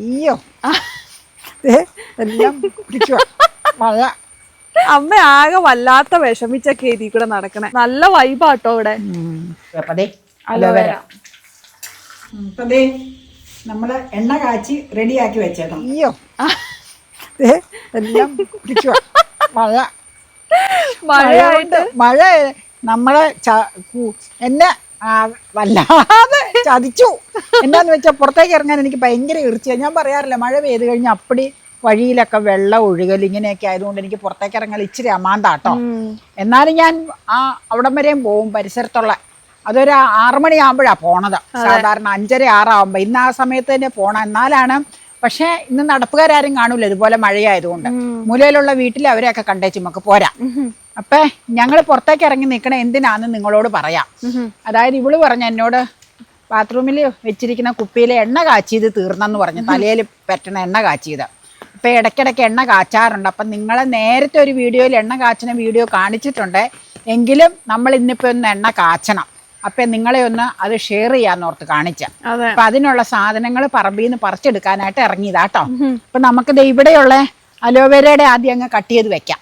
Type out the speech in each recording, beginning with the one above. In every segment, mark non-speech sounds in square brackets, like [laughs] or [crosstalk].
അയ്യോ. എല്ലാം പിടിക്കുക മഴ. അമ്മ ആകെ വല്ലാത്ത വിഷമിച്ചൊക്കെ ഇതിൽ കൂടെ നടക്കണേ. നല്ല വൈബാട്ടോ ഇവിടെ. അലോവേര നമ്മൾ എണ്ണ കാച്ചി റെഡിയാക്കി വെച്ചേക്കണം. അയ്യോ. എല്ലാം പിടിക്കുക മഴ. മഴയായിട്ട് മഴ നമ്മളെ എന്നെ വല്ലാതെ ചതിച്ചു. എന്താന്ന് വെച്ചാൽ പുറത്തേക്ക് ഇറങ്ങാൻ എനിക്ക് ഭയങ്കര ഇറച്ചിയാണ് ഞാൻ പറയാറില്ല മഴ പെയ്ത് കഴിഞ്ഞാൽ അപ്പടി വഴിയിലൊക്കെ വെള്ളം ഒഴുകൽ ഇങ്ങനെയൊക്കെ ആയതുകൊണ്ട് എനിക്ക് പുറത്തേക്ക് ഇറങ്ങാൻ ഇച്ചിരി അമാന്താട്ടോ എന്നാലും ഞാൻ ആ അവിടം വരെയും പോവും പരിസരത്തുള്ള. അതൊരു ആറ് മണിയാകുമ്പോഴാണ് പോണത്. സാധാരണ അഞ്ചര ആറാകുമ്പോൾ ഇന്ന് ആ സമയത്ത് തന്നെ പോണം. എന്നാലാണ് പക്ഷേ ഇന്ന് നടപ്പുകാരും കാണൂല ഇതുപോലെ മഴയായതുകൊണ്ട്. മൂലയിലുള്ള വീട്ടിൽ അവരെയൊക്കെ കണ്ടേച്ചു നമുക്ക് പോരാ. അപ്പൊ ഞങ്ങൾ പുറത്തേക്ക് ഇറങ്ങി നിൽക്കണ എന്തിനാന്ന് നിങ്ങളോട് പറയാം. അതായത് ഇവൾ പറഞ്ഞ എന്നോട് ബാത്റൂമിൽ വെച്ചിരിക്കുന്ന കുപ്പിയിലെ എണ്ണ കാച്ചിയത് തീർന്നെന്ന് പറഞ്ഞു. തലയിൽ പറ്റണ എണ്ണ കാച്ചിയത്. അപ്പൊ ഇടയ്ക്കിടയ്ക്ക് എണ്ണ കാച്ചാറുണ്ട്. അപ്പം നിങ്ങളെ നേരത്തെ ഒരു വീഡിയോയിൽ എണ്ണ കാച്ചുന്ന വീഡിയോ കാണിച്ചിട്ടുണ്ട്. എങ്കിലും നമ്മൾ ഇന്നിപ്പോ ഒന്ന് എണ്ണ കാച്ചണം. അപ്പൊ നിങ്ങളെ ഒന്ന് അത് ഷെയർ ചെയ്യാന്ന് ഓർത്ത് കാണിച്ച. അപ്പൊ അതിനുള്ള സാധനങ്ങൾ പറമ്പിൽ നിന്ന് പറിച്ചെടുക്കാനായിട്ട് ഇറങ്ങിയതാട്ടോ അപ്പൊ നമുക്ക് ദേ ഇവിടെയുള്ള അലോവേരയുടെ ആദ്യം അങ്ങ് കട്ട് ചെയ്ത് വെക്കാം.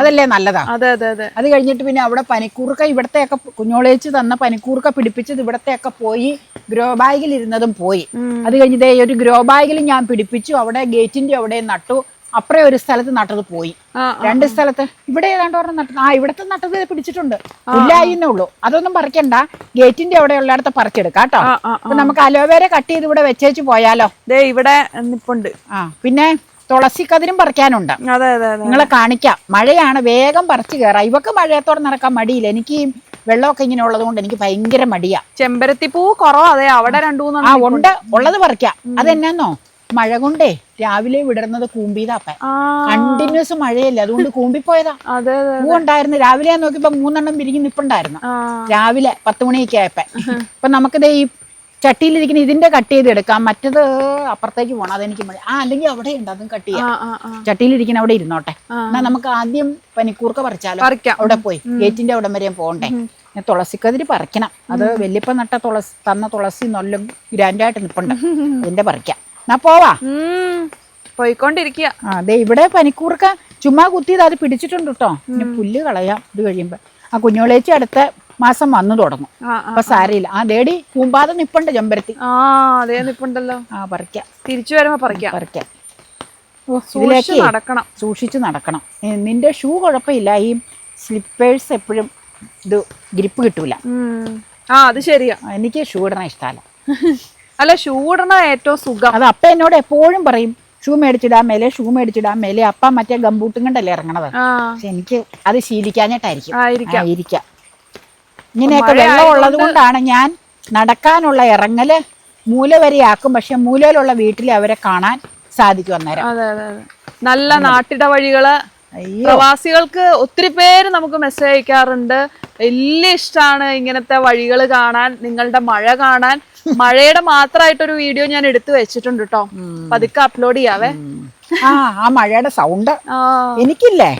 അതല്ലേ നല്ലതാ? അതെ അതെ അതെ. അത് കഴിഞ്ഞിട്ട് പിന്നെ അവിടെ പനിക്കൂർക്ക ഇവിടത്തെയൊക്കെ കുഞ്ഞോളേച്ച് തന്ന പനിക്കൂർക്ക പിടിപ്പിച്ചത് ഇവിടത്തെയൊക്കെ പോയി ഗ്രോ ബാഗിൽ ഇരുന്നതും പോയി. അത് കഴിഞ്ഞിട്ട് ഈ ഒരു ഗ്രോ ബാഗിൽ ഞാൻ പിടിപ്പിച്ചു അവിടെ ഗേറ്റിന്റെ അവിടെ നട്ടു അപ്പുറേ ഒരു സ്ഥലത്ത് നട്ടത് പോയി. രണ്ട് സ്ഥലത്ത്. ഇവിടെ ഏതാണ്ട് ഒരെണ്ണം നട്ടത്. ആ ഇവിടത്തെ നട്ടത് പിടിച്ചിട്ടുണ്ട്. പുല്ലായിന്നേ ഉള്ളൂ. അതൊന്നും പറിക്കണ്ട. ഗേറ്റിന്റെ അവിടെ ഉള്ളിടത്ത് പറിച്ചെടുക്കാം കേട്ടോ. അപ്പൊ നമുക്ക് അലോവേര കട്ട് ചെയ്ത് ഇവിടെ വെച്ചേച്ച് പോയാലോ? ഇവിടെ നിപ്പുണ്ട്. ആ പിന്നെ? തുളസി കതിരും പറിക്കാനുണ്ട്. നിങ്ങളെ കാണിക്കാം. മഴയാണ് വേഗം പറിച്ചു കയറാം ഇവക്ക് മഴയത്തോടെ നടക്കാൻ മടിയില്ല. എനിക്ക് വെള്ളമൊക്കെ ഇങ്ങനെ ഉള്ളത് കൊണ്ട് എനിക്ക് ഭയങ്കര മടിയാ. ചെമ്പരത്തിപ്പൂ കുറവ്. അതെ അവിടെ രണ്ടു ആ ഉണ്ട്. ഉള്ളത് പറിക്കാം. അതെന്നാന്നോ? മഴ കൊണ്ടേ രാവിലെ വിടർന്നത് കൂമ്പിതാപ്പ കണ്ടിന്യൂസ് മഴയല്ലേ? അതുകൊണ്ട് കൂമ്പിപ്പോയതാ. പൂ ഉണ്ടായിരുന്നു. രാവിലെ നോക്കിയപ്പോ മൂന്നെണ്ണം വിരിഞ്ഞ് നിപ്പുണ്ടായിരുന്നു. രാവിലെ പത്ത് മണിയൊക്കെ ആയപ്പോ. അപ്പൊ നമുക്കിത് ഈ ചട്ടിയിലിരിക്കുന്ന ഇതിന്റെ കട്ട് ചെയ്ത് എടുക്കാം. മറ്റത് അപ്പുറത്തേക്ക് പോകണം അതെനിക്ക് മതി ആ അല്ലെങ്കിൽ അവിടെ ഉണ്ട് അതും കട്ട് ചെയ്യാം. ചട്ടിയിലിരിക്കുന്ന അവിടെ ഇരുന്നോട്ടെ. എന്നാ നമുക്ക് ആദ്യം പനിക്കൂർക്ക പറിച്ചാലോ? അവിടെ പോയി. ഗേറ്റിന്റെ അവിടെ വരെ പോകണ്ടേ? ഞാൻ തുളസിക്കതിരി പറിക്കണം. അത് വല്യപ്പ നട്ട തുളസി തന്ന തുളസി നല്ല ഗ്രാൻഡായിട്ട് നിപ്പുണ്ട്. അതിന്റെ പറിക്കാം. എന്നാ പോവാ. പോയിക്കൊണ്ടിരിക്കുക അതെ ഇവിടെ പനിക്കൂർക്ക ചുമ്മാ കുത്തിയത് അത് പിടിച്ചിട്ടുണ്ട് കേട്ടോ പിന്നെ പുല്ല് കളയാം. ഇത് കഴിയുമ്പോ. ആ കുഞ്ഞോളേച്ചി അടുത്ത മാസം വന്നു തുടങ്ങും. അപ്പൊ സാരയില്ല. ആ ദേടി കൂമ്പാതെ നിപ്പുണ്ട് ചെമ്പരത്തി. ആ അതേ നിപ്പുണ്ടല്ലോ. ആ പറിക്കാം. തിരിച്ചു വരുമ്പോ പറിക്കാം. പറിക്കാം. ഇതിലേക്ക് നടക്കണം. സൂക്ഷിച്ച് നടക്കണം. നിന്റെ ഷൂ കുഴപ്പമില്ല. ഈ സ്ലിപ്പേഴ്സ് എപ്പോഴും ഇത് ഗ്രിപ്പ് കിട്ടൂല. ആ അത് ശരിയാ. എനിക്ക് ഷൂ ഇടണ ഇഷ്ടമല്ല അല്ല ഷൂ ഇടണ ഏറ്റവും സുഖം. അത് അപ്പ എന്നോട് എപ്പോഴും പറയും ഷൂ മേടിച്ചിടാൻ മേലെ ഷൂ മേടിച്ചിടാൻ മേലെ അപ്പ മറ്റേ ഗംബൂട്ടും കണ്ടല്ലേ ഇറങ്ങണത്? പക്ഷെ എനിക്ക് അത് ശീലിക്കാഞ്ഞിട്ടായിരിക്കും. ആയിരിക്കാം. ഇങ്ങനെയൊക്കെ വെള്ളമുള്ളത് കൊണ്ടാണ് ഞാൻ നടക്കാനുള്ള ഇറങ്ങൽ മൂല വരെയാക്കും പക്ഷെ മൂലയിലുള്ള വീട്ടിൽ അവരെ കാണാൻ സാധിക്കും അന്നേരം. അതെ അതെ അതെ. നല്ല നാട്ടിട വഴികൾ പ്രവാസികൾക്ക് ഒത്തിരി പേര് നമുക്ക് മെസ്സേജ് അയക്കാറുണ്ട്. വലിയ ഇഷ്ടമാണ് ഇങ്ങനത്തെ വഴികൾ കാണാൻ നിങ്ങളുടെ മഴ കാണാൻ. [laughs] മഴയുടെ മാത്രമായിട്ടൊരു വീഡിയോ ഞാൻ എടുത്തു വെച്ചിട്ടുണ്ട് കേട്ടോ പതുക്കെ അപ്ലോഡ് ചെയ്യാവേ. ആ ആ മഴയുടെ സൗണ്ട് എനിക്കില്ലേ?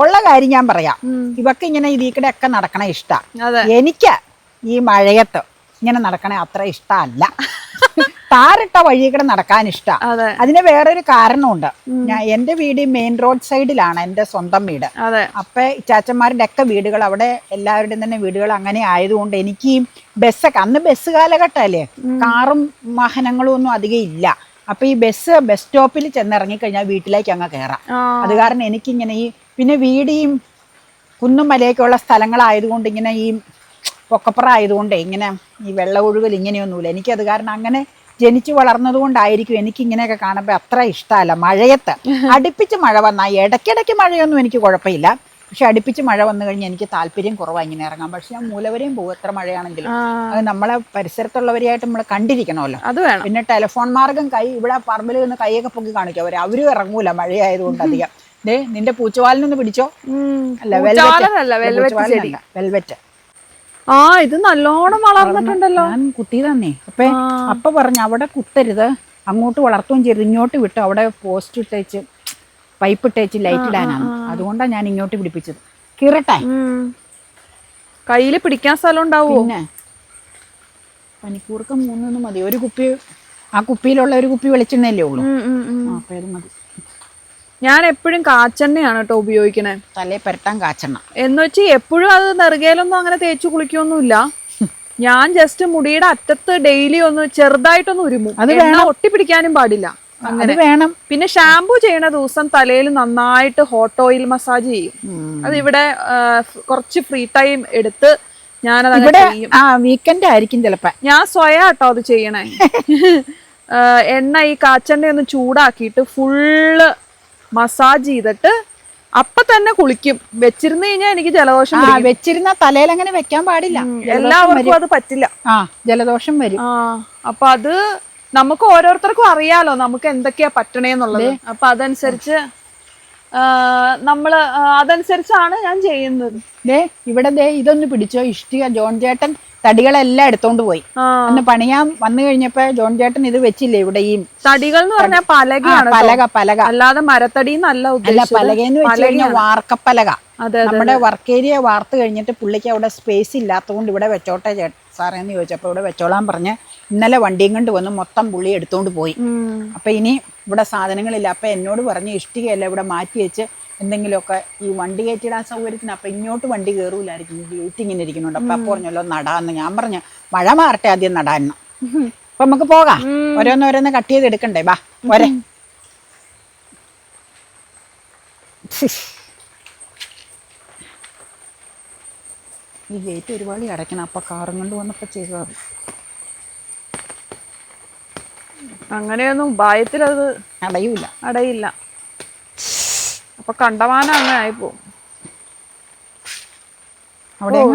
ഉള്ള കാര്യം ഞാൻ പറയാം. ഇവക്ക് ഇങ്ങനെ ഇതിക്കടെ ഒക്കെ നടക്കണ ഇഷ്ടാ. എനിക്ക് ഈ മഴയത്ത് ഇങ്ങനെ നടക്കണ അത്ര ഇഷ്ടമല്ല താറിട്ട വഴി കൂടെ നടക്കാൻ ഇഷ്ടാ. അതെ. അതിന് വേറൊരു കാരണമുണ്ട്. ഞാൻ എന്റെ വീട് മെയിൻ റോഡ് സൈഡിലാണ് എന്റെ സ്വന്തം വീട്. അപ്പൊ ചാച്ചന്മാരുടെ ഒക്കെ വീടുകൾ അവിടെ എല്ലാവരുടെയും തന്നെ വീടുകൾ അങ്ങനെ ആയതുകൊണ്ട് എനിക്ക് ബസ്സൊക്കെ അന്ന് ബസ് കാലഘട്ടമല്ലേ? കാറും വാഹനങ്ങളും ഒന്നും അധികം ഇല്ല. അപ്പൊ ഈ ബസ് ബസ് സ്റ്റോപ്പിൽ ചെന്നിറങ്ങിക്കഴിഞ്ഞാൽ വീട്ടിലേക്ക് അങ്ങ് കയറാം. അത് കാരണം എനിക്കിങ്ങനെ ഈ പിന്നെ വീടിയും കുന്നും മലയൊക്കെയുള്ള സ്ഥലങ്ങളായതുകൊണ്ട് ഇങ്ങനെ ഈ പൊക്കപ്പുറ ആയതുകൊണ്ട് ഇങ്ങനെ ഈ വെള്ള ഒഴുകൽ ഇങ്ങനെയൊന്നുമില്ല. എനിക്കത് കാരണം അങ്ങനെ ജനിച്ചു വളർന്നത് കൊണ്ടായിരിക്കും എനിക്ക് ഇങ്ങനെയൊക്കെ കാണുമ്പോൾ അത്ര ഇഷ്ടമല്ല. മഴയത്ത് അടുപ്പിച്ച് മഴ വന്നാൽ ഇടയ്ക്കിടയ്ക്ക് മഴയൊന്നും എനിക്ക് കുഴപ്പമില്ല. പക്ഷെ അടുപ്പിച്ച് മഴ വന്നു കഴിഞ്ഞാൽ എനിക്ക് താല്പര്യം കുറവാണ് ഇങ്ങനെ ഇറങ്ങാൻ. പക്ഷെ ഞാൻ മൂലവരെയും പോകും എത്ര മഴയാണെങ്കിലും. അത് നമ്മളെ പരിസരത്തുള്ളവരെയായിട്ട് നമ്മൾ കണ്ടിരിക്കണമല്ലോ. അത് വേണം. പിന്നെ ടെലിഫോൺ മാർഗം കൈ ഇവിടെ പറമ്പിൽ നിന്ന് കൈയൊക്കെ പൊക്കി കാണിക്കും. അവർ അവരും ഇറങ്ങൂല മഴയായതുകൊണ്ട് അധികം. ദേ നിന്റെ പൂച്ചവാലിനൊന്ന് പിടിച്ചോ. അല്ല വെൽവെറ്റ് ആ ഇത് നല്ലോണം വളർന്നിട്ടുണ്ടല്ലോ. ഞാൻ കുട്ടി തന്നെ അപ്പൊ അപ്പൊ പറഞ്ഞു അവിടെ കുത്തരുത്. അങ്ങോട്ട് വളർത്തുകയും ചെയ്തു ഇങ്ങോട്ട് വിട്ടു. അവിടെ പോസ്റ്റ് ഇട്ടേച്ച് പൈപ്പ് ഇട്ടേച്ച് ലൈറ്റ് ഇടാനാണ്. അതുകൊണ്ടാണ് ഞാൻ ഇങ്ങോട്ട് പിടിപ്പിച്ചത്. കിറട്ടെ. കയ്യിൽ പിടിക്കാൻ സ്ഥലം ഉണ്ടാവോ? പിന്നെ പനിക്കൂർക്ക മൂന്നൊന്നും മതി. ഒരു കുപ്പി ആ കുപ്പിയിലുള്ള ഒരു കുപ്പി വെളിച്ചെണ്ണയല്ലേ ഉള്ളൂ. അപ്പൊ അത് മതി. ഞാൻ എപ്പോഴും കാച്ചെണ്ണയാണ് കേട്ടോ ഉപയോഗിക്കണേ. തലേ പെരട്ടാൻ കാച്ചെണ്ണ. എന്ന് വെച്ച് എപ്പോഴും അത് നെറുകയിലൊന്നും അങ്ങനെ തേച്ച് കുളിക്കൊന്നുമില്ല. ഞാൻ ജസ്റ്റ് മുടിയുടെ അറ്റത്ത് ഡെയിലി ഒന്ന് ചെറുതായിട്ടൊന്ന് ഉരുമും. അത് എണ്ണ ഒട്ടിപ്പിടിക്കാനും പാടില്ല. അങ്ങനെ. വേണം. പിന്നെ ഷാമ്പു ചെയ്യണ ദിവസം തലയിൽ നന്നായിട്ട് ഹോട്ട് ഓയിൽ മസാജ് ചെയ്യും. അത് ഇവിടെ കുറച്ച് ഫ്രീ ടൈം എടുത്ത് ഞാനത് ഇവിടെ ആ വീക്കെൻഡ് ആയിരിക്കും ചിലപ്പോ. ഞാൻ സ്വയം കേട്ടോ അത് ചെയ്യണേ. [laughs] എണ്ണ ഈ കാച്ചെണ്ണ ഒന്ന് ചൂടാക്കിയിട്ട് ഫുള്ള് മസാജ് ചെയ്തിട്ട് അപ്പൊ തന്നെ കുളിക്കും. വെച്ചിരുന്നു കഴിഞ്ഞാൽ എനിക്ക് ജലദോഷം വെച്ചിരുന്ന തലയിൽ അങ്ങനെ വെക്കാൻ പാടില്ല. എല്ലാവർക്കും അത് പറ്റില്ല. ആ ജലദോഷം വരും. ആ അപ്പൊ അത് നമുക്ക് ഓരോരുത്തർക്കും അറിയാലോ നമുക്ക് എന്തൊക്കെയാ പറ്റണേന്നുള്ളത് അപ്പൊ അതനുസരിച്ച് നമ്മൾ അതനുസരിച്ചാണ് ഞാൻ ചെയ്യുന്നത്. ദേ ഇവിടെ ദേ ഇതൊന്ന് പിടിച്ചോ. ഇഷ്ടിക ജോൺ ചേട്ടൻ തടികളെല്ലാം എടുത്തോണ്ട് പോയി. അന്ന് പണിയാൻ വന്നു കഴിഞ്ഞപ്പോ ജോൺ ചേട്ടൻ ഇത് വെച്ചില്ലേ ഇവിടെ ഈ തടികൾ എന്ന് പറഞ്ഞാൽ പലക പലകയാണ് പലക പലക. അല്ലാതെ മരത്തടി നല്ല അല്ല പലകെന്ന് പലകയെന്ന് വെച്ച് കഴിഞ്ഞാൽ വാർക്കപ്പലക. നമ്മുടെ വർക്ക് ഏരിയ വാർത്ത് കഴിഞ്ഞിട്ട് പുള്ളിക്ക് അവിടെ സ്പേസ് ഇല്ലാത്തതുകൊണ്ട് ഇവിടെ വെച്ചോട്ടെ സാറേ എന്ന് ചോദിച്ചപ്പോൾ ഇവിടെ വെച്ചോളാൻ പറഞ്ഞ് ഇന്നലെ വണ്ടിയും കൊണ്ട് വന്ന് മൊത്തം പുള്ളി എടുത്തോണ്ട് പോയി. അപ്പൊ ഇനി ഇവിടെ സാധനങ്ങളില്ല. അപ്പൊ എന്നോട് പറഞ്ഞ് ഇഷ്ടികയല്ല ഇവിടെ മാറ്റി വെച്ച് എന്തെങ്കിലുമൊക്കെ ഈ വണ്ടി കയറ്റിയിടാൻ സൗകര്യത്തിന് അപ്പൊ ഇങ്ങോട്ട് വണ്ടി കയറൂലായിരിക്കും ഗേറ്റ് ഇങ്ങനെ ഇരിക്കുന്നുണ്ട്. അപ്പൊ അപ്പോൾ പറഞ്ഞല്ലോ നടാന്ന്. ഞാൻ പറഞ്ഞു മഴ മാറട്ടെ ആദ്യം നടാന്ന്. അപ്പൊ നമുക്ക് പോകാം. ഓരോന്നോരോന്ന് കട്ട് ചെയ്ത് എടുക്കണ്ടേ? ബാ പോരെ. ഈ ഗേറ്റ് ഒരുപാട് അടയ്ക്കണം. അപ്പൊ കാറും കൊണ്ട് വന്നപ്പോ ചെയ്തത്. അങ്ങനെയൊന്നും ഭയത്തിലത് അത് അടയൂല. അടയില്ല. അപ്പൊ കണ്ടമാനം അങ്ങനെ ആയിപ്പോ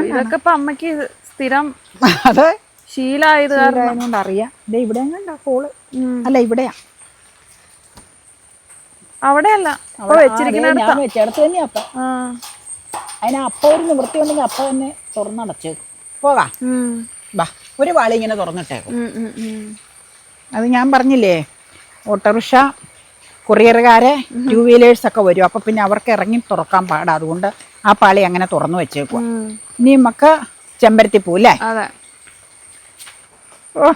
ഇതൊക്കെ ഇപ്പൊ അമ്മയ്ക്ക് സ്ഥിരം [laughs] അതെ. ശീലായത് കാരണം. അറിയാം. ഇവിടെ എങ്ങാണ്ടാ കോൾ. അല്ല ഇവിടെയാ. അവിടെയല്ല. തന്നെയാ അപ്പൊ. അതിന് അപ്പ ഒരു നിവൃത്തി ഉണ്ടെങ്കിൽ അപ്പ തന്നെ തുറന്നടച്ചേക്കും. പോകാം. ഒരു വാളി ഇങ്ങനെ തുറന്നിട്ടേക്കും. അത് ഞാൻ പറഞ്ഞില്ലേ? ഓട്ടോറിക്ഷ കൊറിയറുകാരെ ടൂ വീലേഴ്സ് ഒക്കെ വരും. അപ്പൊ പിന്നെ അവർക്ക് ഇറങ്ങി തുറക്കാൻ പാടാ. അതുകൊണ്ട് ആ പാളി അങ്ങനെ തുറന്നു വെച്ചേക്കുക. ഇനി നമുക്ക് ചെമ്പരത്തി പൂ അല്ലേ അതെ. ഓ.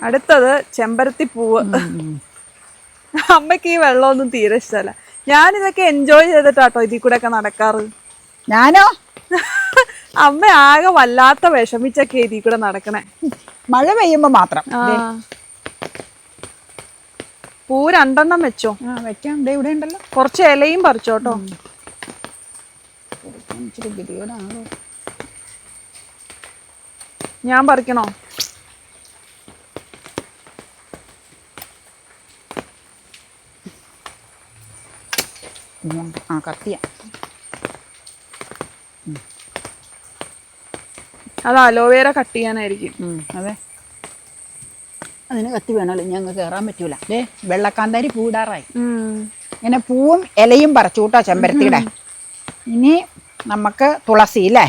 അടുത്തത് ചെമ്പരത്തി പൂവ്. അമ്മയ്ക്ക് ഈ വെള്ളമൊന്നും തീരെ ഇഷ്ടമല്ല. ഞാനിതൊക്കെ എൻജോയ് ചെയ്തിട്ടാട്ടോ ഇതിൽ കൂടെ ഒക്കെ നടക്കാറ്. ഞാനോ? [laughs] അമ്മ ആകെ വല്ലാത്ത വിഷമിച്ചൊക്കെ ഇതിൽ കൂടെ നടക്കണേ. മഴ പെയ്യുമ്പോ മാത്രം. പൂ രണ്ടെണ്ണം വെച്ചോ. വെക്കാം. ഇവിടെ ഉണ്ടല്ലോ. കുറച്ച് ഇലയും പറിച്ചോട്ടോ ഞാൻ പറിക്കണോ? ആ കത്തിയ. അത് അലോവേര കട്ട് ചെയ്യാനായിരിക്കും. അതെ. അതിന് കത്തി വേണമല്ലോ ഞങ്ങൾ കയറാൻ പറ്റൂല. അല്ലേ വെള്ളക്കാന്താരി പൂടാറായി. ഇങ്ങനെ പൂവും ഇലയും പറിച്ചു കൂട്ടോ ചെമ്പരത്തിയുടെ. ഇനി നമുക്ക് തുളസി അല്ലേ.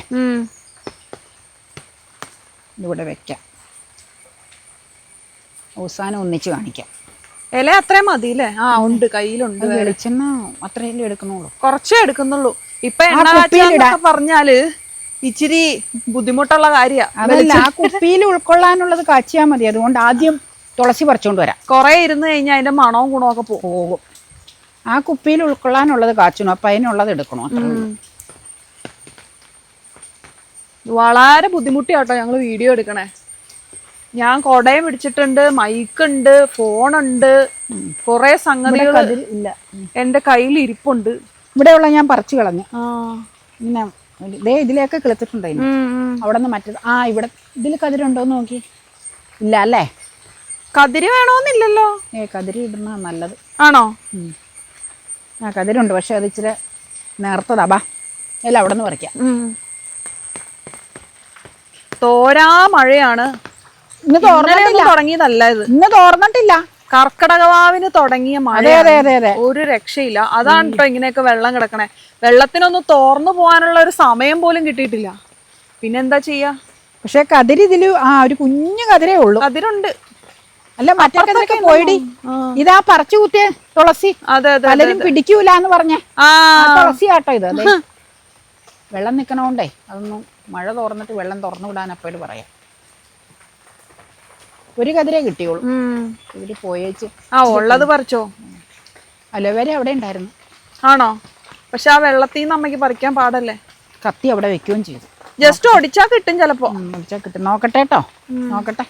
ഇവിടെ വെക്കാം. അവസാനം ഒന്നിച്ച് കാണിക്കാം. ഇല അത്രയും മതി അല്ലേ ആ ഉണ്ട് കയ്യിലുണ്ട് വെളിച്ചെണ്ണ അത്രയല്ലേ എടുക്കുന്നുള്ളൂ. കുറച്ചേ എടുക്കുന്നുള്ളൂ. ഇപ്പൊ എണ്ണ. പറഞ്ഞാൽ ഇച്ചിരി ബുദ്ധിമുട്ടുള്ള കാര്യമാണ് ആ കുപ്പിയിൽ ഉൾക്കൊള്ളാനുള്ളത് കാച്ചിയാ മതി. അതുകൊണ്ട് ആദ്യം തുളസി പറിച്ചുകൊണ്ട് വരാം. കുറെ ഇരുന്ന് കഴിഞ്ഞാൽ അതിന്റെ മണവും ഗുണവും ഒക്കെ പോകും. ആ കുപ്പിയിൽ ഉൾക്കൊള്ളാനുള്ളത് കാച്ചണം. അപ്പൊ അതിനുള്ളത് എടുക്കണോ വളരെ ബുദ്ധിമുട്ടിയാട്ടോ ഞങ്ങൾ വീഡിയോ എടുക്കണേ. ഞാൻ കൊടയും പിടിച്ചിട്ടുണ്ട് മൈക്കുണ്ട് ഫോണുണ്ട് കൊറേ സംഗതികൾ ഇല്ല. എന്റെ കയ്യിൽ ഇരിപ്പുണ്ട്. ഇവിടെയുള്ള ഞാൻ പറിച്ചു കളഞ്ഞു. ആ. ഇങ്ങനെ ദേ ഇതിലേക്ക് കിളിച്ചിട്ടുണ്ട് ഇനി. അവിടെ നിന്ന് മറ്റേത്. ആ ഇവിടെ ഇതിൽ കതിരുണ്ടോന്ന് നോക്കി. ഇല്ല അല്ലേ? കതിര് വേണോന്നില്ലല്ലോ. ഏ കതിര് ഇടുന്ന നല്ലത്. ആണോ. ആ കതിരുണ്ട് പക്ഷെ അത് ഇച്ചിരി നേർത്തതാ. ബാ അല്ല അവിടെ നിന്ന് പറിക്കാം തോരാ മഴയാണ്. ഇന്ന് തോർന്നില്ല തുടങ്ങിയതല്ല ഇത്. ഇന്ന് തോർന്നിട്ടില്ല. കർക്കടകവാവിന് തുടങ്ങിയ മഴ അതെ അതെ അതെ അതെ. ഒരു രക്ഷയില്ല. അതാണ് കേട്ടോ ഇങ്ങനെയൊക്കെ വെള്ളം കിടക്കണേ. വെള്ളത്തിനൊന്ന് തോർന്നു പോകാനുള്ള ഒരു സമയം പോലും കിട്ടിയിട്ടില്ല. പിന്നെന്താ ചെയ്യാ? പക്ഷെ കതിര് ഇതിൽ ആ ഒരു കുഞ്ഞു കതിരേ ഉള്ളൂ. കതിരുണ്ട്. അല്ല മറ്റേ കതിരൊക്കെ പോയിടി. ഇതാ പറിച്ചു കുത്തിയ തുളസി. അതെ അതെ പലരും പിടിക്കൂല എന്ന് പറഞ്ഞേ. തുളസി ആട്ടോ ഇത് അതെ. വെള്ളം നിക്കണോണ്ടേ അതൊന്നും മഴ തുറന്നിട്ട് വെള്ളം തുറന്നു വിടാൻ അപ്പോഴും പറയാം. ഒരു കതിരേ കിട്ടിയോളൂ ഉം. ഇവർ പോയേച്ച് ആ ഉള്ളത് പറിച്ചോ? അലോവേര അവിടെ ഉണ്ടായിരുന്നു. ആണോ? പക്ഷെ ആ വെള്ളത്തിൽ നിന്ന് അമ്മയ്ക്ക് പറിക്കാൻ പാടല്ലേ? കത്തി അവിടെ വെക്കുകയും ചെയ്തു. ജസ്റ്റ് ഒടിച്ചാ കിട്ടും ചിലപ്പോ. വിളിച്ചാ കിട്ടും. നോക്കട്ടെ കേട്ടോ. നോക്കട്ടെ.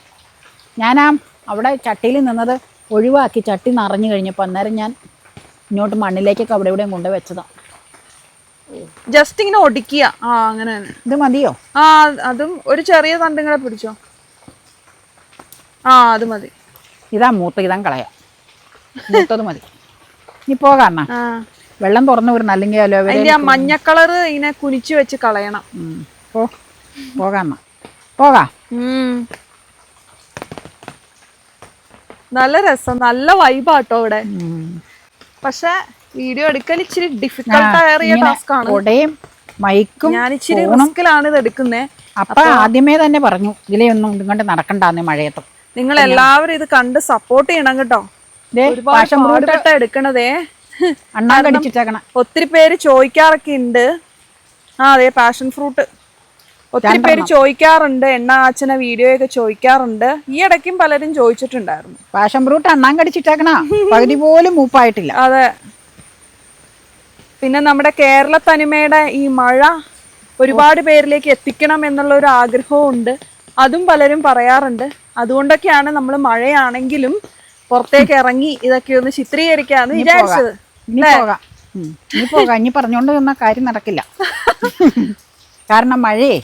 ഞാനാ അവിടെ ചട്ടിയിൽ നിന്നത് ഒഴിവാക്കി ചട്ടി നിറഞ്ഞു കഴിഞ്ഞപ്പോൾ അന്നേരം ഞാൻ ഇങ്ങോട്ട് മണ്ണിലേക്കൊക്കെ അവിടെ ഇവിടെയും കൊണ്ട് വെച്ചതാ. ജസ്റ്റ് ഇങ്ങനെ ഒടിക്കുക. ആ അങ്ങനെ. തന്നെ ഇത് മതിയോ? ആ അതും ഒരു ചെറിയ തണ്ടും കൂടെ പിടിച്ചോ. ആ അത് മതി. ഇതാ മൂത്ത ഇതാ കളയാം. മൂത്തത് മതി. നീ പോകാം എന്നാ ആ. വെള്ളം തുറന്നു വിടണം അല്ലെങ്കിൽ അലോവേര അതിന്റെ ആ മഞ്ഞ കളർ ഇങ്ങനെ കുനിച്ചു വെച്ച് കളയണം. ഉം. പോ. പോകാം പോകാം. ഉം. നല്ല രസം നല്ല വൈബാട്ടോ ഇവിടെ. ഉം. പക്ഷെ വീഡിയോ എടുക്കൽ ഇച്ചിരി ഡിഫിക്കൽട്ട് ആയ ഇങ്ങനെ ടാസ്ക് ആണ്. കൊടയും മൈക്കും ഞാൻ ഇച്ചിരി റിസ്കിലാണ് ഇത് എടുക്കുന്നേ. അപ്പൊ ആദ്യമേ തന്നെ പറഞ്ഞു ഇതിലേ ഒന്നും ഇങ്ങോട്ട് നടക്കണ്ടാന്ന് മഴയത്തും. നിങ്ങൾ എല്ലാവരും ഇത് കണ്ട് സപ്പോർട്ട് ചെയ്യണം കേട്ടോ. ദേ, ഒരുപാട് പാഷൻ ഫ്രൂട്ട് പാടുപെട്ട എടുക്കണതേ. അണ്ണാൻ കടിച്ചിട്ടേക്കണ. ഒത്തിരി പേര് ചോദിക്കാറൊക്കെ ഉണ്ട് ആ അതെ പാഷൻ ഫ്രൂട്ട് ഒത്തിരി പേര് ചോദിക്കാറുണ്ട്. എണ്ണ ആച്ചന വീഡിയോ ഒക്കെ ചോദിക്കാറുണ്ട്. ഈ ഇടയ്ക്കും പലരും ചോദിച്ചിട്ടുണ്ടായിരുന്നു. പാഷൻ ഫ്രൂട്ട് അണ്ണാൻ കടിച്ചിട്ടേക്കണ. പകുതി പോലും മൂപ്പായിട്ടില്ല. അതെ. പിന്നെ നമ്മുടെ കേരള തനിമയുടെ ഈ മഴ ഒരുപാട് പേരിലേക്ക് എത്തിക്കണം എന്നുള്ള ഒരു ആഗ്രഹവും ഉണ്ട് അതും പലരും പറയാറുണ്ട്. അതുകൊണ്ടൊക്കെയാണ് നമ്മൾ മഴയാണെങ്കിലും പുറത്തേക്ക് ഇറങ്ങി ഇതൊക്കെ ഒന്ന് ചിത്രീകരിക്കാന്ന് വിചാരിച്ചത്. ഇനി പോകാം. ഇനി പോകാം. ഇനി പറഞ്ഞോണ്ട് നിന്ന കാര്യം നടക്കില്ല. കാരണം മഴയേ.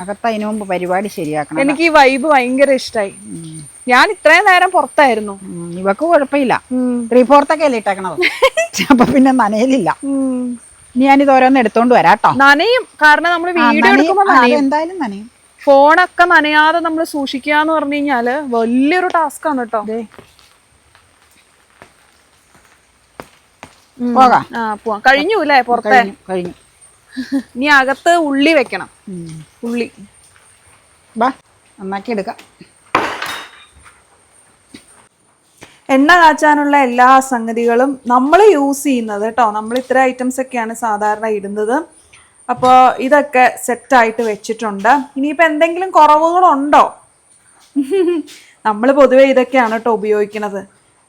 അകത്ത് അതിനു മുമ്പ് പരിപാടി ശരിയാക്കണം. എനിക്ക് ഈ വൈബ് ഭയങ്കര ഇഷ്ടായി. ഞാൻ ഇത്രയും നേരം പുറത്തായിരുന്നു. ഇവക്ക് കുഴപ്പമില്ല. ത്രീ ഫോർത്തൊക്കെ അല്ലേ ഇട്ടേക്കണത്? [laughs] അപ്പൊ പിന്നെ നനയലില്ല. ഞാനിത് ഓരോന്ന് എടുത്തോണ്ട് വരാട്ടോ. നനയും. കാരണം നമ്മൾ വീഡിയോ എടുക്കുമ്പോൾ എന്തായാലും നനയും. ഫോണൊക്കെ നനയാതെ നമ്മൾ സൂക്ഷിക്കുക എന്ന് പറഞ്ഞു കഴിഞ്ഞാൽ വലിയൊരു ടാസ്ക് ആണ് കേട്ടോ പോകാം. ആ പോവാം. കഴിഞ്ഞു അല്ലേ പുറത്തെ? കഴിഞ്ഞു [laughs] ഇനി അകത്ത് ഉള്ളി വെക്കണം. ഉള്ളി. ബാ നന്നാക്കി എടുക്കാം. എണ്ണ കാച്ചാനുള്ള എല്ലാ സംഗതികളും നമ്മൾ യൂസ് ചെയ്യുന്നത് കേട്ടോ നമ്മൾ ഇത്ര ഐറ്റംസ് ഒക്കെയാണ് സാധാരണ ഇടുന്നത്. അപ്പോൾ ഇതൊക്കെ സെറ്റായിട്ട് വെച്ചിട്ടുണ്ട്. ഇനിയിപ്പോൾ എന്തെങ്കിലും കുറവുകളുണ്ടോ? [laughs] നമ്മൾ പൊതുവേ ഇതൊക്കെയാണ് കേട്ടോ ഉപയോഗിക്കുന്നത്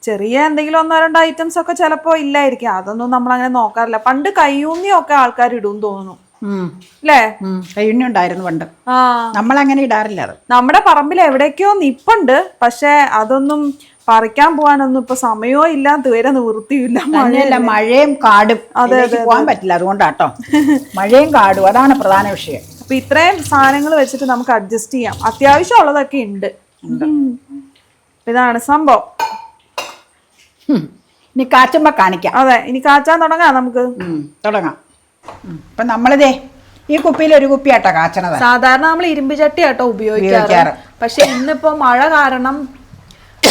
ചെറിയ എന്തെങ്കിലും ഒന്നോ രണ്ടോ ഐറ്റംസ് ഒക്കെ ചിലപ്പോ ഇല്ലായിരിക്കും. അതൊന്നും നമ്മൾ അങ്ങനെ നോക്കാറില്ല. പണ്ട് കയ്യൂന്നിയൊക്കെ ആൾക്കാർ ഇടും തോന്നുന്നു. അല്ലേ. ഉണ്ടായിരുന്നു പണ്ട്. ആ. നമ്മളങ്ങനെ ഇടാറില്ല അത്. നമ്മുടെ പറമ്പിൽ എവിടേക്കോ നിപ്പുണ്ട്. പക്ഷെ അതൊന്നും പറിക്കാൻ പോകാനൊന്നും ഇപ്പൊ സമയവും ഇല്ല. തീരെ നിവൃത്തിയില്ല മഴയല്ല. മഴയും കാടും. അതെ പോകാൻ പറ്റില്ല. അതുകൊണ്ടാട്ടോ. മഴയും കാടും. അതാണ് പ്രധാന വിഷയം. അപ്പൊ ഇത്രയും സാധനങ്ങൾ വെച്ചിട്ട് നമുക്ക് അഡ്ജസ്റ്റ് ചെയ്യാം. അത്യാവശ്യം ഉള്ളതൊക്കെ ഉണ്ട്. ഇതാണ് സംഭവം. ഇനി കാച്ചുമ്പോ കാണിക്കാം. അതെ ഇനി കാച്ചാൻ തുടങ്ങാം നമുക്ക്. തുടങ്ങാം. അപ്പൊ ഇപ്പൊ നമ്മളിതേ ഈ കുപ്പിയിൽ ഒരു കുപ്പിയാട്ടോ കാച്ചണത്. സാധാരണ നമ്മൾ ഇരുമ്പ് ചട്ടി ആട്ടോ ഉപയോഗിക്കാറ്. പക്ഷെ ഇന്നിപ്പോ മഴ കാരണം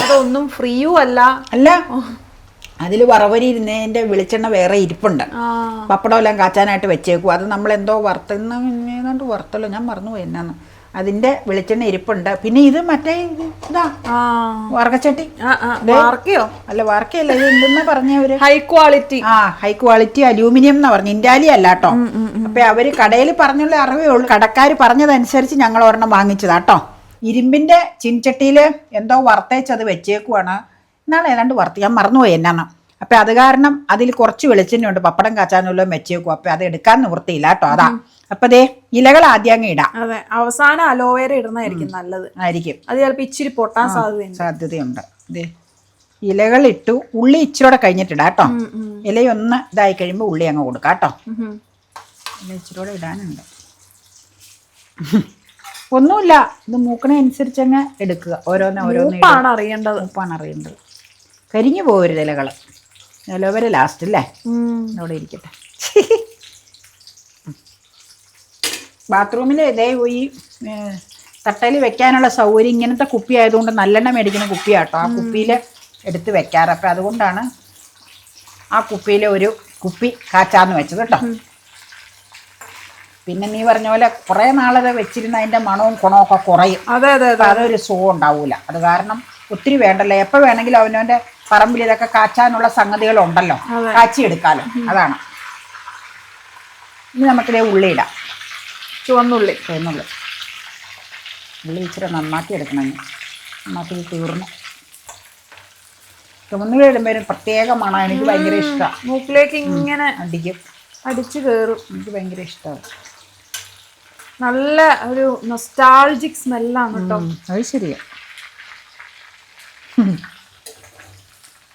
അതൊന്നും ഫ്രീയും അല്ല. അല്ല അതിൽ വറവരി ഇരുന്നതിന്റെ വെളിച്ചെണ്ണ വേറെ ഇരിപ്പുണ്ട്. പപ്പടം എല്ലാം കാച്ചാനായിട്ട് വെച്ചേക്കും. അത് നമ്മൾ എന്തോ വറുത്തുന്ന ഏതാണ്ട് വറുത്തല്ലോ. ഞാൻ മറന്നുപോയി എന്നാന്ന്. അതിന്റെ വെളിച്ചെണ്ണ ഇരിപ്പുണ്ട്. പിന്നെ ഇത് മറ്റേ ഇത് വാർക്കച്ചട്ടി. വാർക്കയോ? അല്ല വാർക്കയല്ല ഇത് എന്തെന്നാ പറഞ്ഞ ഹൈ ക്വാളിറ്റി ആ ഹൈ ക്വാളിറ്റി അലൂമിനിയം എന്ന് പറഞ്ഞു ഇന്റാലി അല്ല കേട്ടോ. അപ്പൊ അവർ കടയിൽ പറഞ്ഞുള്ള അറിവേ ഉള്ളൂ. കടക്കാർ പറഞ്ഞതനുസരിച്ച് ഞങ്ങൾ ഒരെണ്ണം വാങ്ങിച്ചതാ കേട്ടോ. ഇരുമ്പിന്റെ ചിൻചട്ടിയിൽ എന്തോ വറുത്തേച്ചത് വെച്ചേക്കുവാണ്. എന്നാണ് ഏതാണ്ട് വറുത്ത് ഞാൻ മറന്നുപോയി എന്നാന്ന് അപ്പൊ അത് കാരണം അതിൽ കുറച്ച് വെളിച്ചെണ്ണയുണ്ട് പപ്പടം കാച്ചാനുള്ള മെച്ചേക്കും അപ്പൊ അത് എടുക്കാൻ നിവൃത്തിയില്ല കേട്ടോ. അതാ. അപ്പൊ ദേ ഇലകൾ ആദ്യം അങ്ങ് ഇടാം. അതെ. അവസാനം അലോവേര ഇടുന്നതായിരിക്കും നല്ലത്. ആയിരിക്കും. അത് ചിലപ്പോ ഇച്ചിരി പൊട്ടാൻ സാധ്യതയുണ്ട്. സാധ്യതയുണ്ട്. ദേ ഇലകൾ ഇട്ടു. ഉള്ളി ഇച്ചിരൂടെ കഴിഞ്ഞിട്ടിടാം കേട്ടോ. ഇലയൊന്ന് ഇതായി കഴിയുമ്പോൾ ഉള്ളി അങ്ങ് കൊടുക്കാം കേട്ടോ. ഇല ഇച്ചിരൂടെ ഇടാനുണ്ട്. ഒന്നുമില്ല. ഇത് മൂക്കണ അനുസരിച്ച് അങ്ങ് എടുക്കുക. ഓരോന്ന് ഓരോന്ന് ഉപ്പാണ് അറിയേണ്ടത്. ഉപ്പാണ് അറിയേണ്ടത്. കരിഞ്ഞു പോകരുത് ഇലകൾ ഇലവരെ ലാസ്റ്റ് അല്ലേ. അവിടെ ഇരിക്കട്ടെ. ബാത്റൂമിൽ ഇതേ ഈ തട്ടയിൽ വെക്കാനുള്ള സൗകര്യം ഇങ്ങനത്തെ കുപ്പി ആയതുകൊണ്ട് നല്ലെണ്ണ മേടിക്കുന്ന കുപ്പിയാട്ടോ. ആ കുപ്പിയിൽ എടുത്ത് വെക്കാറ്. അപ്പം അതുകൊണ്ടാണ് ആ കുപ്പിയിൽ ഒരു കുപ്പി കാച്ചാന്ന് വെച്ചത് കേട്ടോ. പിന്നെ നീ പറഞ്ഞ പോലെ കുറേ നാളത് വെച്ചിരുന്ന അതിന്റെ മണവും ഗുണമൊക്കെ കുറയും. അതെ അതെ അതെ. അതൊരു സുഖം ഉണ്ടാവില്ല അത് കാരണം ഒത്തിരി വേണ്ടല്ലോ? എപ്പോൾ വേണമെങ്കിലും അവനവന്റെ പറമ്പിൽ ഇതൊക്കെ കാച്ചാനുള്ള സംഗതികളുണ്ടല്ലോ. കാച്ചിയെടുക്കാലോ. അതാണ്. ഇനി നമുക്കിത് ഉള്ളി ഇടാം ചുവന്നുള്ളി. ചുവന്നുള്ളി. ഉള്ളി ഇച്ചിരി നന്നാക്കി എടുക്കണം. നന്നാക്കി തീർന്നു. ചുവന്നുള്ളി ഇടുമ്പോൾ പ്രത്യേകമാണ് പ്രത്യേക മണം. എനിക്ക് ഭയങ്കര ഇഷ്ടമാണ് മൂക്കിലേക്ക് ഇങ്ങനെ അടിക്കും. അടിച്ചു കയറും എനിക്ക് ഭയങ്കര ഇഷ്ടമാണ് നല്ല ഒരു നൊസ്റ്റാൾജിക് സ്മെല്ലാണ് കേട്ടോ അത് ശരിയാ.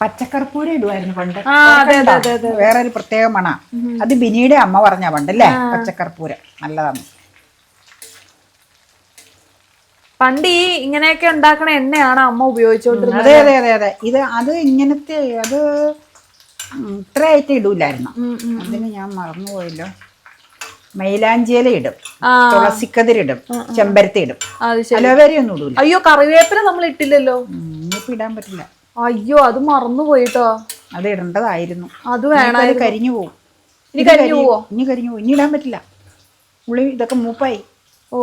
പച്ചക്കർപ്പൂര ഇടുമായിരുന്നു പണ്ട്. വേറെ ഒരു പ്രത്യേക മണ. അത് ബിനിയുടെ അമ്മ പറഞ്ഞ പണ്ട് അല്ലേ പച്ചക്കർപ്പൂരം നല്ലതാണ്. പണ്ട് ഈ ഇങ്ങനെയൊക്കെ ഉണ്ടാക്കണ എണ്ണയാണ് അമ്മ ഉപയോഗിച്ചുകൊണ്ടിരുന്നത്. അതെ അതെ അതെ അതെ. ഇത് അത് ഇങ്ങനത്തെ അത് ഉം, ഇത്ര ആയിട്ട് ഇടൂലായിരുന്നു. അതിന് ഞാൻ മറന്നുപോയല്ലോ. മൈലാഞ്ചിയില ഇടും. തുളസിക്കതിരിടും ചെമ്പരത്തി ഇടും. അലോവേരയൊന്നും ഒന്നും ഇടൂല. അയ്യോ കറിവേപ്പില നമ്മൾ ഇട്ടില്ലല്ലോ. ഇനിയിപ്പോ ഇടാൻ പറ്റില്ല. അയ്യോ അത് മറന്നു പോയിട്ടോ. അത് ഇടേണ്ടതായിരുന്നു. അത് വേണം അത് കരിഞ്ഞു പോകും ഇനി കരിഞ്ഞു പോവോ? ഇനി കരിഞ്ഞു പോകും ഇനി ഇടാൻ പറ്റില്ല. ഉള്ളി ഇതൊക്കെ മൂപ്പായി. ഓ.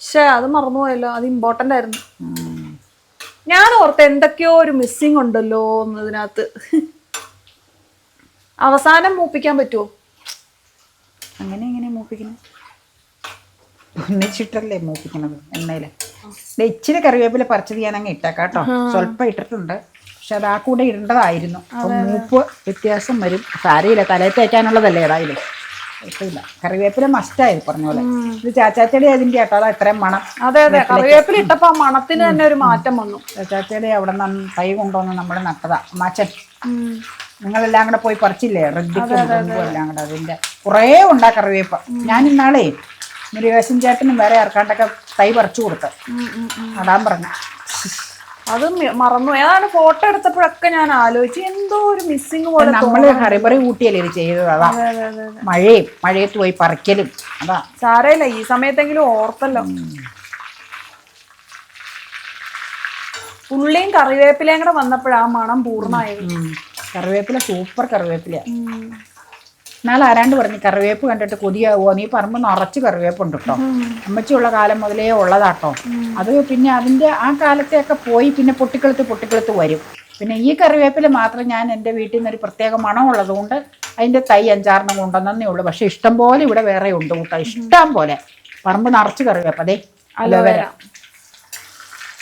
ശേ അത് മറന്നു പോയല്ലോ. അത് ഇമ്പോർട്ടന്റ് ആയിരുന്നു. ഞാൻ ഓർത്ത് എന്തൊക്കെയോ ഒരു മിസ്സിങ് ഉണ്ടല്ലോ എന്നതിനകത്ത്. അവസാനം മൂപ്പിക്കാൻ പറ്റുമോ അങ്ങനെ എങ്ങനെ മൂപ്പിക്കണം. ഒന്നിച്ചിട്ടല്ലേ മൂപ്പിക്കണത് എണ്ണയിലെ. ഇച്ചിരി കറിവേപ്പില പറിച്ചത് ഞാൻ അങ്ങ് ഇട്ടേക്കാം കേട്ടോ സ്വല്പം ഇട്ടിട്ടുണ്ട്. പക്ഷെ അത് ആ കൂടെ ഇടേണ്ടതായിരുന്നു. അപ്പം മൂപ്പ് വ്യത്യാസം വരും. സാരയില്ല തലയിൽ തേക്കാനുള്ളതല്ലേ ഏതായാലും. ഇല്ല കറിവേപ്പില മസ്റ്റായി പറഞ്ഞ പോലെ. ഇത് ചാച്ചാച്ചടി അതിന്റെ കേട്ടോ അതാ ഇത്രയും മണം. അതെ അതെ. കറിവേപ്പില ഇട്ടപ്പോ മണത്തിന് തന്നെ ഒരു മാറ്റം വന്നു. ചാച്ചാച്ചടി അവിടെ നിന്ന് തൈ കൊണ്ടുവന്ന് നമ്മൾ നട്ടതാ. മാച്ചൻ നിങ്ങളെല്ലാം കൂടെ പോയി പറിച്ചില്ലേ? റെഡിക്കും എല്ലാം കൂടെ അതിന്റെ കുറേ ഉണ്ടാ കറിവേപ്പ. ഞാൻ ഇന്നാളേ മുരുകേശൻ ചേട്ടനും വേറെ ആർക്കാണ്ടൊക്കെ തൈ പറിച്ചു കൊടുത്ത്. നടാൻ പറഞ്ഞു. അത് മറന്നു. ഏതാണ് ഫോട്ടോ എടുത്തപ്പോഴൊക്കെ ഞാൻ ആലോചിച്ചു എന്തോ ഒരു മിസ്സിങ് പോലെ നമ്മൾ ഹറിബറി കൂട്ടിയല്ലേ ഇത് ചെയ്തത്? അതാ. മഴയും മഴയത്ത് പോയി പറിക്കലും. അതാ. സാരയില്ല ഈ സമയത്തെങ്കിലും ഓർത്തല്ലോ. ഉള്ളിയും കറിവേപ്പിലയും കൂടെ വന്നപ്പോഴാ മണം പൂർണമായത്. കറിവേപ്പില സൂപ്പർ കറിവേപ്പിലയാ. നാളെ ആരാണ്ട് പറഞ്ഞു കറിവേപ്പ് കണ്ടിട്ട് കൊതിയാവുമോ നീ പറമ്പ് നിറച്ച് കറിവേപ്പുണ്ട് കേട്ടോ അമ്മച്ചുള്ള കാലം മുതലേ ഉള്ളതാട്ടോ. അത് പിന്നെ അതിന്റെ ആ കാലത്തെയൊക്കെ പോയി പിന്നെ പൊട്ടിക്കെളുത്ത് പൊട്ടിക്കെളുത്ത് വരും. പിന്നെ ഈ കറിവേപ്പിൽ മാത്രം ഞാൻ എന്റെ വീട്ടിൽ നിന്ന് ഒരു പ്രത്യേക മണമുള്ളത് കൊണ്ട് അതിന്റെ തൈ അഞ്ചാറെണ്ണം കൊണ്ടുവന്നേ ഉള്ളൂ. പക്ഷേ ഇഷ്ടം പോലെ ഇവിടെ വേറെ ഉണ്ട് കൂട്ടോ ഇഷ്ടം പോലെ. പറമ്പ് നിറച്ച് കറിവേപ്പ്. അതെ അലോവേര.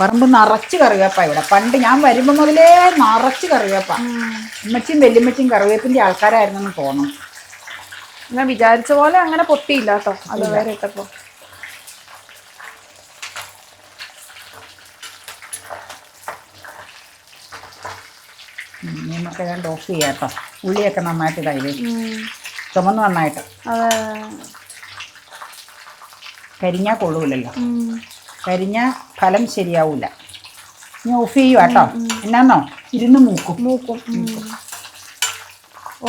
പറമ്പ് നിറച്ച് കറിവേപ്പ ഇവിടെ. പണ്ട് ഞാൻ വരുമ്പോൾ മുതലേ നിറച്ച് കറിവേപ്പ. അമ്മച്ചും വെല്ലുമ്മച്ചും കറിവേപ്പിന്റെ ആൾക്കാരായിരുന്നെന്ന് തോന്നുന്നു. ഞാൻ വിചാരിച്ച പോലെ അങ്ങനെ പൊട്ടിയില്ല കേട്ടോ. അത് വേറെ ഇട്ടപ്പോ. നമുക്ക് ഏതാണ്ട് ഓഫ് ചെയ്യാം കേട്ടോ. ഉള്ളിയൊക്കെ നന്നായിട്ട് കഴുകി ചുമന്ന് നന്നായിട്ട്. കരിഞ്ഞാൽ കൊള്ളൂലല്ലോ. കരിഞ്ഞ ഫലം ശരിയാവൂല. ഇനി ഓഫ് ചെയ്യുക കേട്ടോ. എന്നാന്നോ? ഇരുന്ന് മൂക്കും. മൂക്കും.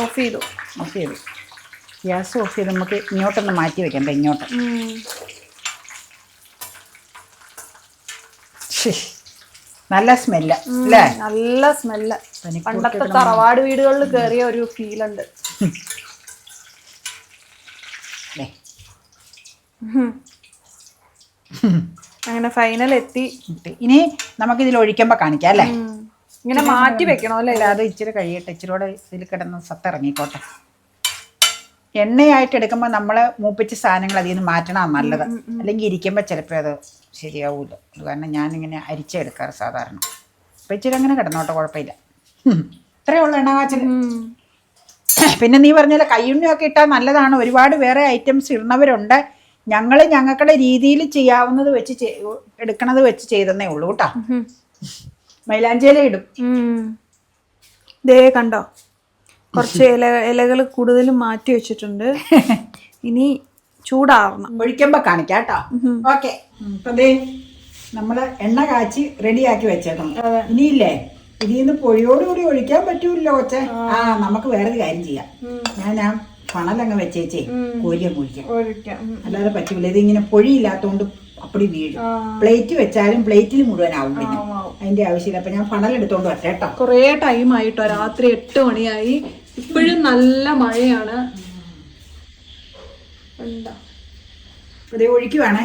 ഓഫ് ചെയ്തു. ഓഫ് ചെയ്തു. ഗ്യാസ് ഓഫ് ചെയ്ത് നമുക്ക് ഇങ്ങോട്ടൊന്ന് മാറ്റി വെക്കണ്ട ഇങ്ങോട്ട്. നല്ല സ്മെല്ല് അല്ലേ? നല്ല സ്മെല്ല്. പണ്ടത്തെ തറവാട് വീടുകളിൽ കയറിയ ഒരു ഫീലുണ്ട് അങ്ങനെ ഫൈനൽ എത്തി. ഇനി ഇനി നമുക്കിതിൽ ഒഴിക്കുമ്പോ കാണിക്കാം അല്ലേ. ഇങ്ങനെ മാറ്റി വെക്കണോ അല്ല അത് ഇച്ചിരി കഴിയട്ടെ. ഇച്ചിരി കൂടെ ഇതിൽ കിടന്ന് സത്തിറങ്ങിക്കോട്ടെ. എണ്ണയായിട്ട് എടുക്കുമ്പോൾ നമ്മൾ മൂപ്പിച്ച സാധനങ്ങൾ അതിൽ നിന്ന് മാറ്റണം നല്ലത്. അല്ലെങ്കിൽ ഇരിക്കുമ്പോൾ ചിലപ്പോൾ അത് ശരിയാവൂല. അത് കാരണം ഞാനിങ്ങനെ അരിച്ചെടുക്കാറ് സാധാരണ. അപ്പം ഇച്ചിരി അങ്ങനെ കിടന്നോട്ടെ കുഴപ്പമില്ല. ഇത്രയേ ഉള്ളൂ എണ്ണ കാച്ചൽ ഉം. പിന്നെ നീ പറഞ്ഞ കയ്യുണ്ണിയൊക്കെ ഇട്ടാൽ നല്ലതാണ്. ഒരുപാട് വേറെ ഐറ്റംസ് ഇടുന്നവരുണ്ട്. ഞങ്ങൾ ഞങ്ങളുടെ രീതിയിൽ ചെയ്യാവുന്നത് വെച്ച് എടുക്കണത് വെച്ച് ചെയ്തെന്നേ ഉള്ളൂ കേട്ടോ. മൈലാഞ്ചേല ഇടും. ദേ കണ്ടോ? കുറച്ച് ഇല ഇലകൾ കൂടുതലും മാറ്റി വെച്ചിട്ടുണ്ട്. [laughs] ഇനി ചൂടാറണം. ഒഴിക്കുമ്പോൾ കാണിക്കാം കേട്ടോ ഓക്കെ. നമ്മൾ എണ്ണ കാച്ചി റെഡിയാക്കി വെച്ചേക്കണം. ഇനിയില്ലേ? ഇതിൽ നിന്ന് പൊഴിയോടുകൂടി ഒഴിക്കാൻ പറ്റൂല്ലോ കൊച്ചെ. ആ. നമുക്ക് വേറൊരു കാര്യം ചെയ്യാം. ഞാൻ ഞാൻ പണലങ്ങ് വെച്ചേച്ചേ. കോരിയം കുഴിക്കാം അല്ലാതെ പറ്റൂല. ഇതിങ്ങനെ പൊഴിയില്ലാത്തോണ്ട് അപ്പടി വീഴും. പ്ലേറ്റ് വെച്ചാലും പ്ലേറ്റിൽ മുഴുവനാവും പിന്നെ. അതിന്റെ ആവശ്യമില്ല. അപ്പൊ ഞാൻ പണലെടുത്തോണ്ട് വരട്ടെ കേട്ടോ. കുറെ ടൈം ആയിട്ടോ രാത്രി എട്ട് മണിയായി. ഇപ്പോഴും നല്ല മഴയാണ്. ഒഴിക്കുവാണേ.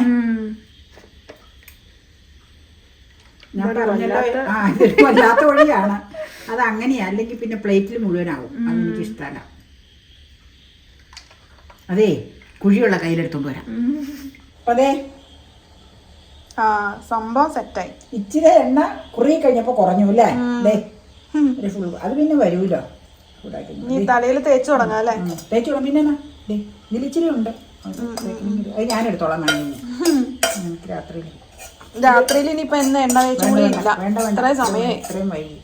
ഞാൻ പറഞ്ഞല്ലോ. ആ ഇതൊരു വല്ലാത്ത വഴിയാണ് അത് അങ്ങനെയാ. അല്ലെങ്കിൽ പിന്നെ പ്ലേറ്റിൽ മുഴുവനാവും. അതെനിക്ക് ഇഷ്ടമല്ല അതേ കുഴിയുള്ള കയ്യിലെടുത്തോണ്ട് വരാം. അതെ. ആ സംഭവം സെറ്റായി. ഇച്ചിരി എണ്ണ കുറി കഴിഞ്ഞപ്പോ കുറഞ്ഞു അല്ലേ? അത് പിന്നെ വരൂലോ? ചൂടാക്കി ഇനി തലയിൽ തേച്ച് തുടങ്ങാം അല്ലേ? ഉം. തേച്ച് വിടാം പിന്നെ എന്നാ? ദേ, ഇതിൽ ഇച്ചിരി ഉണ്ട് അത് തേക്കണമെങ്കിൽ. അത് ഞാൻ എടുത്തോളാം വേണമെങ്കിൽ എനിക്ക് രാത്രിയിൽ. രാത്രിയിൽ ഇനിയിപ്പോ എന്ന് എണ്ണ തേച്ചും കൂടി ഇല്ല വേണ്ട വേണ്ട. ഇത്രയും സമയമായി ഇത്രയും വൈകി.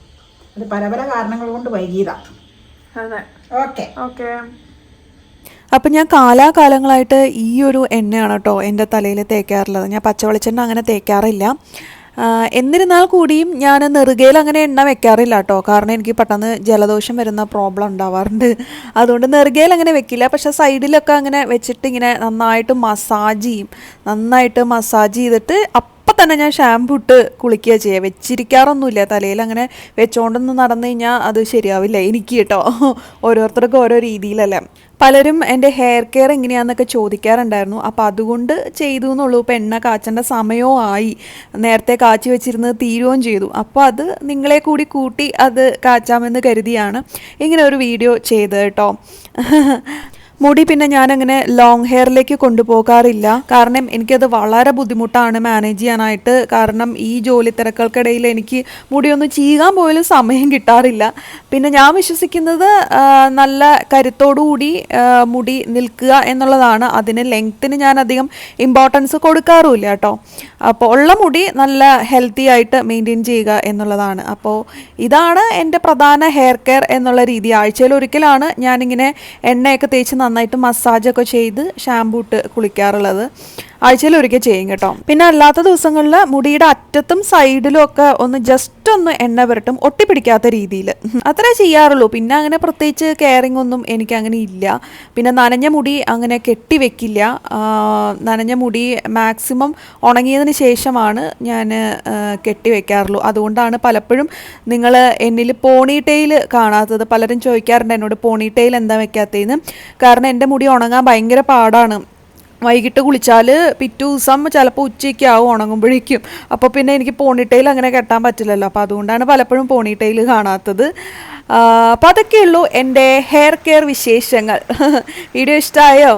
അത് പല പല കാരണങ്ങൾ കൊണ്ട് വൈകിയതാ. അതെ. ഓക്കെ. ഓക്കെ. അപ്പം ഞാൻ കാലാകാലങ്ങളായിട്ട് ഈ ഒരു എണ്ണയാണ് കേട്ടോ എന്റെ തലയിൽ തേക്കാറുള്ളത്. ഞാൻ പച്ചവെളിച്ചെണ്ണ അങ്ങനെ തേക്കാറില്ല. എന്നിരുന്നാൽ കൂടിയും ഞാൻ നെറുകയിൽ അങ്ങനെ എണ്ണ വെക്കാറില്ല കേട്ടോ കാരണം എനിക്ക് പെട്ടെന്ന് ജലദോഷം വരുന്ന പ്രോബ്ലം ഉണ്ടാവാറുണ്ട്. അതുകൊണ്ട് നെറുകയിൽ അങ്ങനെ വെക്കില്ല. പക്ഷെ സൈഡിലൊക്കെ അങ്ങനെ വെച്ചിട്ട് ഇങ്ങനെ നന്നായിട്ട് മസാജ് ചെയ്യും. നന്നായിട്ട് മസാജ് ചെയ്തിട്ട് അപ്പം തന്നെ ഞാൻ ഷാമ്പു ഇട്ട് കുളിക്കുക ചെയ്യുക വെച്ചിരിക്കാറൊന്നുമില്ല. തലയിൽ അങ്ങനെ വെച്ചോണ്ടൊന്ന് നടന്നു കഴിഞ്ഞാൽ അത് ശരിയാവില്ല എനിക്ക് കേട്ടോ ഓരോരുത്തർക്കും ഓരോ രീതിയിലല്ലേ. പലരും എന്റെ ഹെയർ കെയർ എങ്ങനെയാണെന്നൊക്കെ ചോദിക്കാറുണ്ടായിരുന്നു. അപ്പോൾ അതുകൊണ്ട് ചെയ്തു എന്നുള്ളൂ ഇപ്പോൾ എണ്ണ കാച്ചേണ്ട സമയവും ആയി. നേരത്തെ കാച്ചി വെച്ചിരുന്നത് തീരുകയും ചെയ്തു. അപ്പോൾ അത് നിങ്ങളെ കൂടി കൂട്ടി അത് കാച്ചാമെന്ന് കരുതിയാണ് ഇങ്ങനെ ഒരു വീഡിയോ ചെയ്തത് കേട്ടോ. മുടി പിന്നെ ഞാൻ അങ്ങനെ ലോങ് ഹെയറിലേക്ക് കൊണ്ടുപോകാറില്ല. കാരണം എനിക്കത് വളരെ ബുദ്ധിമുട്ടാണ് മാനേജ് ചെയ്യാനായിട്ട്. കാരണം ഈ ജോലി തിരക്കുകൾക്കിടയിൽ എനിക്ക് മുടിയൊന്ന് ചീകാൻ പോലും സമയം കിട്ടാറില്ല. പിന്നെ ഞാൻ വിശ്വസിക്കുന്നത് നല്ല കരുത്തോടുകൂടി മുടി നിൽക്കുക എന്നുള്ളതാണ്. അതിന് ലെങ്ത്തിന് ഞാൻ അധികം ഇമ്പോർട്ടൻസ് കൊടുക്കാറുമില്ല കേട്ടോ. അപ്പോൾ ഉള്ള മുടി നല്ല ഹെൽത്തി ആയിട്ട് മെയിന്റെയിൻ ചെയ്യുക എന്നുള്ളതാണ്. അപ്പോൾ ഇതാണ് എന്റെ പ്രധാന ഹെയർ കെയർ എന്നുള്ള രീതി. ആഴ്ചയിൽ ഒരിക്കലാണ് ഞാനിങ്ങനെ എണ്ണയൊക്കെ തേച്ച് നന്നായിട്ട് മസാജൊക്കെ ചെയ്ത് ഷാമ്പൂ ഇട്ട് കുളിക്കാറുള്ളത്. ആഴ്ചയിൽ ഒരിക്കൽ ചെയ്യും കേട്ടോ. പിന്നെ അല്ലാത്ത ദിവസങ്ങളിൽ മുടിയുടെ അറ്റത്തും സൈഡിലും ഒക്കെ ഒന്ന് ജസ്റ്റ് ഒന്ന് എണ്ണ പുരട്ടും ഒട്ടിപ്പിടിക്കാത്ത രീതിയിൽ അത്രേ ചെയ്യാറുള്ളൂ. പിന്നെ അങ്ങനെ പ്രത്യേകിച്ച് കെയറിങ് ഒന്നും എനിക്ക് അങ്ങനെ ഇല്ല. പിന്നെ നനഞ്ഞ മുടി അങ്ങനെ കെട്ടി വെക്കില്ല. നനഞ്ഞ മുടി മാക്സിമം ഉണങ്ങിയതിന് ശേഷമാണ് ഞാൻ കെട്ടി വെക്കാറുള്ളൂ. അതുകൊണ്ടാണ് പലപ്പോഴും നിങ്ങൾ എന്നിൽ പോണി ടെയിൽ കാണാത്തത്. പലരും ചോദിക്കാറുണ്ട് എന്നോട് പോണി ടെയിൽ എന്താ വെക്കാത്തതെന്ന് കാരണം എന്റെ മുടി ഉണങ്ങാൻ ഭയങ്കര പാടാണ്. വൈകിട്ട് കുളിച്ചാൽ പിറ്റേ ദിവസം ചിലപ്പോൾ ഉച്ചയ്ക്ക് ആവും ഉണങ്ങുമ്പോഴേക്കും. അപ്പോൾ പിന്നെ എനിക്ക് പോണിട്ടയിൽ അങ്ങനെ കെട്ടാൻ പറ്റില്ലല്ലോ. അപ്പോൾ അതുകൊണ്ടാണ് പലപ്പോഴും പോണിട്ടയിൽ കാണാത്തത്. അപ്പോൾ അതൊക്കെയുള്ളൂ എന്റെ ഹെയർ കെയർ വിശേഷങ്ങൾ. [laughs] വീഡിയോ ഇഷ്ടമായോ